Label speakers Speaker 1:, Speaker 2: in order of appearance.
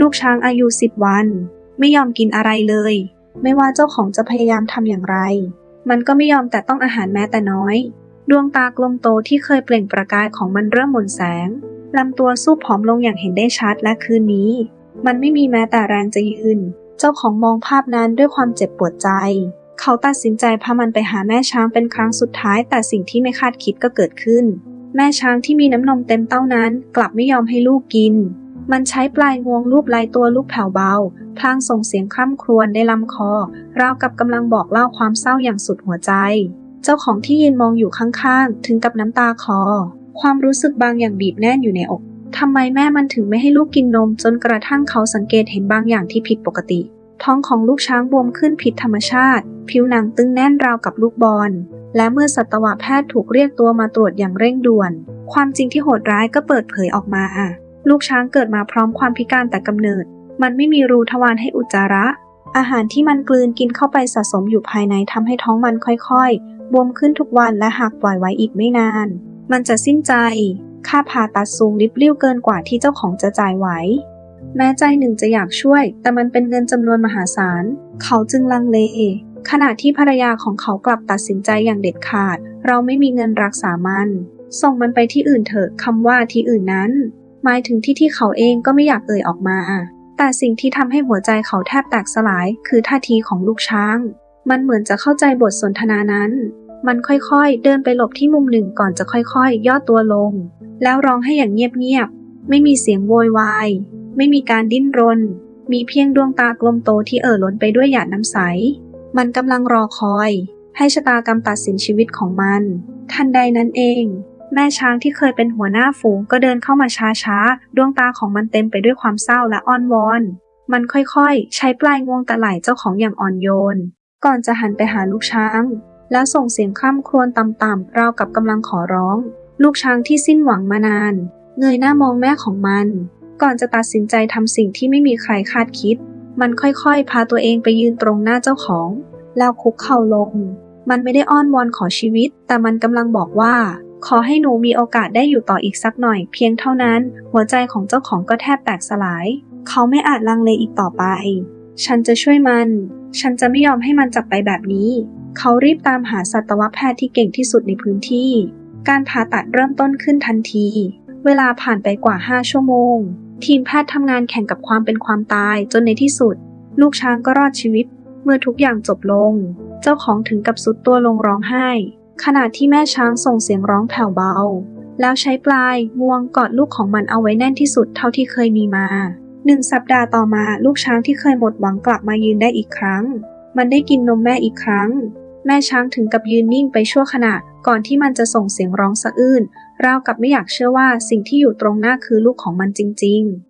Speaker 1: ลูกช้างอายุสิบวัน ไม่ยอมกินอะไรเลย ไม่ว่าเจ้าของจะพยายามทำอย่างไร มันก็ไม่ยอมแต่ต้องอาหารแม้แต่น้อย ดวงตากลมโตที่เคยเปล่งประกายของมันเริ่มหม่นแสงลำตัวสู้ผอมลงอย่างเห็นได้ชัดและคืนนี้ มันไม่มีแม้แต่แรงจะยืน เจ้าของมองภาพนั้นด้วยความเจ็บปวดใจ เขาตัดสินใจพามันไปหาแม่ช้างเป็นครั้งสุดท้าย แต่สิ่งที่ไม่คาดคิดก็เกิดขึ้น แม่ช้างที่มีน้ำนมเต็มเต้านั้น กลับไม่ยอมให้ลูกกิน มันใช้ปลายงวงลูบไล้ตัวลูกแผ่วเบา พลางส่งเสียงคร่ำครวญในลำคอ ราวกับกำลังบอกเล่าความเศร้าอย่างสุดหัวใจ เจ้าของที่ยืนมองอยู่ข้างๆ ถึงกับน้ำตาคลอความรู้สึกบางอย่างบีบแน่นอยู่ในอกทำไมแม่มันถึงไม่ให้ลูกกินนมจนกระทั่งเขาสังเกตเห็นบางอย่างที่ผิดปกติ ท้องของลูกช้างบวมขึ้นผิดธรรมชาติ ผิวหนังตึงแน่นราวกับลูกบอล และเมื่อสัตวแพทย์ถูกเรียกตัวมาตรวจอย่างเร่งด่วน ความจริงที่โหดร้ายก็เปิดเผยออกมา ลูกช้างเกิดมาพร้อมความพิการแต่กำเนิด มันไม่มีรูทวารให้อุจจาระ อาหารที่มันกลืนกินเข้าไปสะสมอยู่ภายในทำให้ท้องมันค่อยๆ บวมขึ้นทุกวันและหากปล่อยไว้อีกไม่นาน มันจะสิ้นใจ ค่าผ่าตัดสูงริบลิ่วเกินกว่าที่เจ้าของจะจ่ายไหว แม้ใจหนึ่งจะอยากช่วย แต่มันเป็นเงินจำนวนมหาศาล เขาจึงลังเล ขณะที่ภรรยาของเขากลับตัดสินใจอย่างเด็ดขาด เราไม่มีเงินรักษามัน ส่งมันไปที่อื่นเถอะคำว่าที่อื่นนั้น หมายถึงที่ที่เขาเองก็ไม่อยากเอ่ยออกมาแต่สิ่งที่ทำให้หัวใจเขาแทบแตกสลายคือท่าทีของลูกช้าง มันเหมือนจะเข้าใจบทสนทนานั้น มันค่อยๆ เดินไปหลบที่มุมหนึ่งก่อนจะค่อยๆ ย่อตัวลง แล้วร้องให้อย่างเงียบๆ ไม่มีเสียงโวยวาย ไม่มีการดิ้นรน มีเพียงดวงตากลมโตที่เอ่อล้นไปด้วยหยาดน้ำใส มันกำลังรอคอย ให้ชะตากรรมตัดสินชีวิตของมัน ทันใดนั้นเอง แม่ช้างที่เคยเป็นหัวหน้าฝูงก็เดินเข้ามาช้าๆ ดวงตาของมันเต็มไปด้วยความเศร้าและอ้อนวอน มันค่อยๆ ใช้ปลายงวงตะไหล่เจ้าของอย่างอ่อนโยน ก่อนจะหันไปหาลูกช้าง แล้วส่งเสียงคร่ำครวญต่ำๆราวกับกำลังขอร้อง ลูกช้างที่สิ้นหวังมานาน เงยหน้ามองแม่ของมัน ก่อนจะตัดสินใจทำสิ่งที่ไม่มีใครคาดคิด มันค่อยๆ พาตัวเองไปยืนตรงหน้าเจ้าของ แล้วคุกเข่าลง มันไม่ได้อ้อนวอนขอชีวิต แต่มันกำลังบอกว่า ขอให้หนูมีโอกาสได้อยู่ต่ออีกสักหน่อย เพียงเท่านั้น หัวใจของเจ้าของก็แทบแตกสลาย เขาไม่อาจลังเลอีกต่อไป ฉันจะช่วยมัน ฉันจะไม่ยอมให้มันจับไปแบบนี้ เขารีบตามหาสัตวแพทย์ที่เก่งที่สุดในพื้นที่ การผ่าตัดเริ่มต้นขึ้นทันที เวลาผ่านไปกว่า 5 ชั่วโมง ทีมแพทย์ทำงานแข่งกับความเป็นความตายจนในที่สุด ลูกช้างก็รอดชีวิต เมื่อทุกอย่างจบลง เจ้าของถึงกับสุดตัวลงร้องไห้ ขณะที่แม่ช้างส่งเสียงร้องแผ่วเบา แล้วใช้ปลายงวงกอดลูกของมันเอาไว้แน่นที่สุดเท่าที่เคยมีมาหนึ่งสัปดาห์ต่อมาลูกช้างที่เคยหมดหวังกลับมายืนได้อีกครั้ง มันได้กินนมแม่อีกครั้ง แม่ช้างถึงกับยืนนิ่งไปชั่วขณะก่อนที่มันจะส่งเสียงร้องสะอื้นราวกับไม่อยากเชื่อว่าสิ่งที่อยู่ตรงหน้าคือลูกของมันจริง ๆ